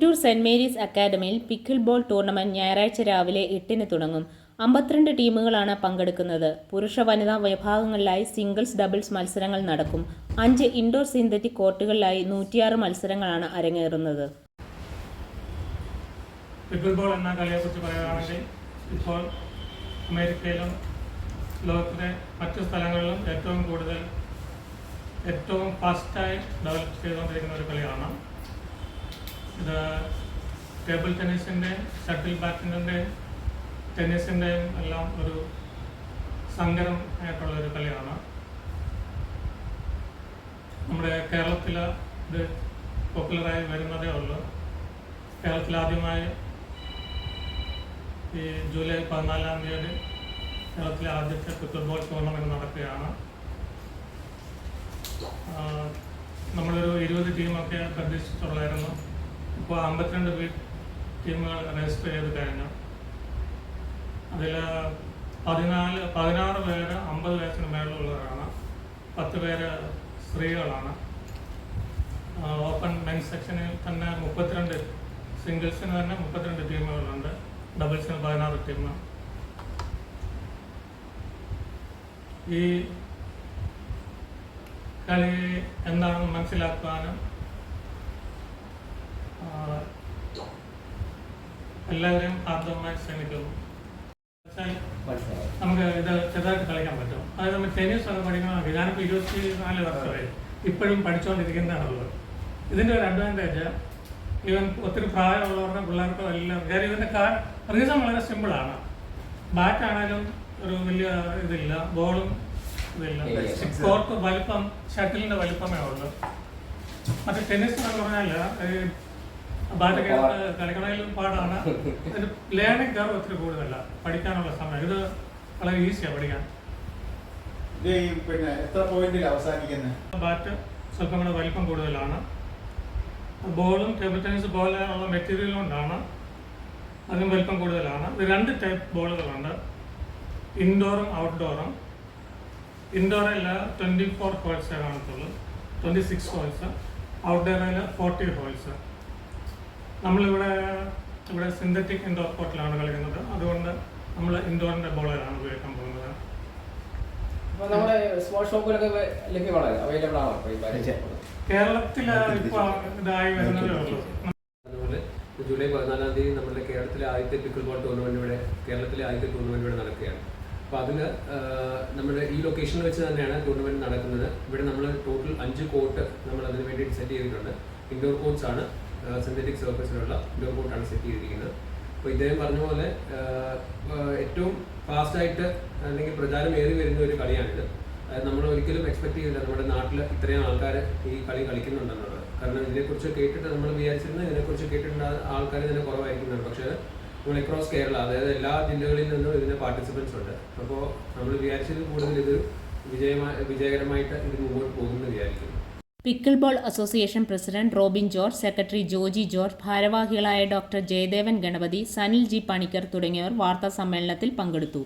Kuttoor Saint Mary's അക്കാദമിയിൽ pickleball tournament ഞായറാഴ്ച രാവിലെ എട്ടിന് തുടങ്ങും. അമ്പത്തിരണ്ട് ടീമുകളാണ് പങ്കെടുക്കുന്നത്. പുരുഷ വനിതാ വിഭാഗങ്ങളിലായി സിംഗിൾസ് ഡബിൾസ് മത്സരങ്ങൾ നടക്കും. അഞ്ച് ഇൻഡോർ സിന്തറ്റിക് കോർട്ടുകളിലായി നൂറ്റിയാറ് മത്സരങ്ങളാണ് അരങ്ങേറുന്നത്. പിക്കിൾ ബോൾ എന്ന കളിയെക്കുറിച്ച് പറയുകയാണെങ്കിൽ ഇപ്പോൾ അമേരിക്കയിലും ലോകത്തിലെ മറ്റു സ്ഥലങ്ങളിലും ഏറ്റവും കൂടുതൽ ഏറ്റവും ഫാസ്റ്റായി ഡെവലപ്പ് ചെയ്തുകൊണ്ടിരിക്കുന്ന ഒരു കളിയാണ് ഇത് ടേബിൾ ടെന്നീസിന്റെയും ഷട്ടിൽ ബാറ്റിന്റെ ടെന്നീസിന്റെയും എല്ലാം ഒരു സങ്കരം ആയിട്ടുള്ള ഒരു കളിയാണ്. നമ്മുടെ കേരളത്തിൽ ഇത് പോപ്പുലറായി വരുന്നതേ ഉള്ളൂ. കേരളത്തിൽ ആദ്യമായി ഈ ജൂലൈ പതിനാലാം തീയതി കേരളത്തിലെ ആദ്യത്തെ ഫുട്ബോൾ ടൂർണമെന്റ് നടക്കുകയാണ്. നമ്മളൊരു ഇരുപത് ടീമൊക്കെ പ്രതീക്ഷിച്ചിട്ടുള്ളായിരുന്നു. ഇപ്പോൾ അമ്പത്തിരണ്ട് വീ ടീമുകൾ രജിസ്റ്റർ ചെയ്ത് കഴിഞ്ഞു. അതിൽ പതിനാല് പതിനാറ് പേര് അമ്പത് വയസ്സിന് മേളിലുള്ളവരാണ്. പത്ത് പേര് സ്ത്രീകളാണ്. ഓപ്പൺ മെൻസ് സെക്ഷനിൽ തന്നെ മുപ്പത്തിരണ്ട് സിംഗിൾസിന് തന്നെ മുപ്പത്തിരണ്ട് ടീമുകളുണ്ട് ഡബിൾസിന് പതിനാറ് ടീം ഈ കളി എന്താണെന്ന് മനസ്സിലാക്കാനും ആ, എല്ലാവരെയും ആർദ്രമായി ശ്രമിക്കുന്നു നമുക്ക് ഇത് ചെറുതായിട്ട് കളിക്കാൻ പറ്റും. അതായത് നമ്മൾ ടെന്നീസ് ഒക്കെ പഠിക്കണമെങ്കിൽ ഞാനിപ്പോൾ ഇരുപത്തി നാല് വർഷമായി ഇപ്പോഴും പഠിച്ചുകൊണ്ടിരിക്കുന്നതാണുള്ളത് ഇതിന്റെ ഒരു അഡ്വാന്റേജ് ഇവൻ ഒത്തിരി പ്രായമുള്ളവരുടെ പിള്ളേർക്കോ എല്ലാം കാര്യം ഇതിന്റെ കാ റീസൺ വളരെ സിമ്പിളാണ് ബാറ്റ് ആണെങ്കിലും ഒരു വലിയ ഇതില്ല ബോളും ഇതില്ല. കോർട്ട് വലിപ്പം ഷട്ടിലിന്റെ വലിപ്പമേ ഉള്ളൂ. മറ്റേ ടെന്നീസ് എന്ന് പറഞ്ഞാൽ ബാറ്റ് കളിക്കണമെങ്കിലും പാടാണ്. ലേണിംഗ് കർവ് ഒത്തിരി കൂടുതലല്ല പഠിക്കാനുള്ള സമയം. ഇത് വളരെ ഈസിയാണ് പഠിക്കാൻ. പിന്നെ എത്ര പോയിന്റിൽ അവസാനിക്കുന്നത് ബാറ്റ് സ്വല്പം കൂടെ വലിപ്പം കൂടുതലാണ്. ബോളും ടേബിൾ ടെന്നീസ് പോലെയുള്ള മെറ്റീരിയൽ കൊണ്ടാണ് അതിനും വലിപ്പം കൂടുതലാണ്. ഇത് രണ്ട് ടൈപ്പ് ബോളുകളുണ്ട് ഇൻഡോറും ഔട്ട്ഡോറും ഇൻഡോറിൽ ട്വന്റി ഫോർ ഹോൾസേ കാണത്തുള്ളൂ. ട്വന്റി സിക്സ് ഹോൾസ് ഔട്ട്ഡോറിൽ ഫോർട്ടി ഹോൾസ് നമ്മളിവിടെ ഇവിടെ സിന്തറ്റിക് ഇൻഡോർ കോർട്ടിലാണ് കളിക്കുന്നത്. അതുകൊണ്ട് നമ്മൾ ഇൻഡോറിന്റെ ബോളുകളാണ് ഉപയോഗിക്കാൻ പോകുന്നത്. നമ്മുടെ ലഭ്യമാണ്? അവൈലബിൾ ആണോ കേരളത്തിൽ ഇപ്പോൾ ഇതായി വരുന്നതേ ഉള്ളൂ. അതുപോലെ ജൂലൈ പതിനാലാം തീയതി നമ്മുടെ കേരളത്തിലെ ആദ്യത്തെ പിക്കിൾ ബോൾ ടൂർണമെന്റ് ഇവിടെ കേരളത്തിലെ ആദ്യത്തെ ടൂർണമെന്റ് ഇവിടെ നടക്കുകയാണ്. അപ്പോൾ അതിന് നമ്മുടെ ഈ ലൊക്കേഷനിൽ വെച്ച് തന്നെയാണ് ടൂർണമെന്റ് നടക്കുന്നത്. ഇവിടെ നമ്മൾ ടോട്ടൽ അഞ്ച് കോർട്ട് നമ്മൾ അതിനു വേണ്ടി സെറ്റ് ചെയ്തിട്ടുണ്ട്. ഇൻഡോർ കോർട്സ് ആണ്. സിന്തറ്റിക് സർഫസിലുള്ള കോർട്ടാണ് സെറ്റ് ചെയ്തിരിക്കുന്നത്. അപ്പോൾ ഇദ്ദേഹം പറഞ്ഞ പോലെ ഏറ്റവും ഫാസ്റ്റ് ഏറ്റവും ഫാസ്റ്റായിട്ട് അല്ലെങ്കിൽ പ്രചാരം ഏറി വരുന്ന ഒരു കളിയാണിത്. നമ്മൾ ഒരിക്കലും എക്സ്പെക്ട് ചെയ്തില്ല നമ്മുടെ നാട്ടിൽ ഇത്രയും ആൾക്കാർ ഈ കളി കളിക്കുന്നുണ്ടെന്നുള്ളത്. കാരണം ഇതിനെക്കുറിച്ച് കേട്ടിട്ട് നമ്മൾ വിചാരിച്ചിരുന്നത് ഇതിനെക്കുറിച്ച് കേട്ടിട്ടുള്ള ആൾക്കാർ ഇതിനെ കുറവായിരിക്കുന്നുണ്ട്. പക്ഷേ നമ്മൾ അക്രോസ് കേരള അതായത് എല്ലാ ജില്ലകളിൽ നിന്നും ഇതിന് പാർട്ടിസിപ്പൻസ് ഉണ്ട്. അപ്പോൾ നമ്മൾ വിചാരിച്ചതിൽ കൂടുതൽ ഇത് വിജയമായി വിജയകരമായിട്ട് ഇത് മുമ്പോട്ട് പോകുമെന്ന് വിചാരിക്കുന്നു. Pickleball association president Robin George secretary Joji George ഭാരവാഹികളായ ഡോക്ടർ ജയദേവൻ ഗണപതി സനിൽ ജി പണിക്കർ തുടങ്ങിയവർ വാർത്താ സമ്മേളനത്തിൽ പങ്കെടുത്തു.